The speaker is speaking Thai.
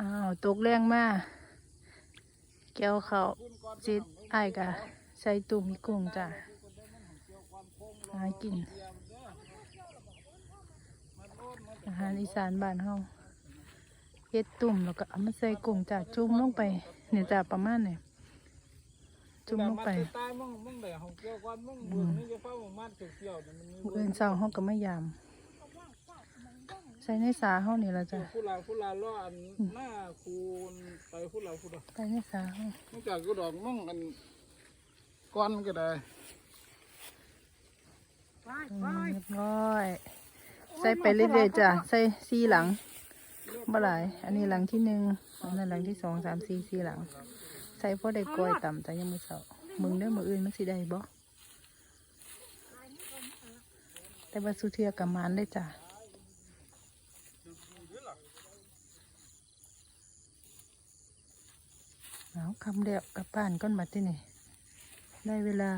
อ้าวตกแรงมากแก้วเขาจิตไอ้กะใส่ตุ่มีกุ้งจ้ะหากิน อาหารอีสานบ้านเฮาเฮ็ดตุ่มแล้วก็เอามาใส่กุ้งจ้ะจุ่มลงไปเนี่ยจ้ะประมาณเนี่ยจุ่มลงไปเมึงเบิ่งนี่จะเฝ้ามัดเกี่ยวๆนี่มันมีมื้ออื่นเช้าเฮาก็มายาม ส่ในสาเฮานี่ล่ะจ้ะผู้ลาผู้ลาล้ออันหน้าคูณไปผู้ลาผู้ลาใส่ในสาเฮามึงจากกูดอกมึงอันก้อนก็ได้อืมเรียบร้อยใส่ไปเรื่อยๆจ้ะใส่สี่หลังบ่หลายอันนี้หลังที่หนึ่งอันนั้นหลังที่สองสามสี่สี่หลัง ใส่พอได้กล้อยต่ำแต่ยังไม่เสามึงเด้อมืออื่นมันสิได้บ่แต่ว่าสุเทียกับมานได้จ้ะ เอาคำเดียวกับป่านก้อนมาที่นี่ ได้เวลา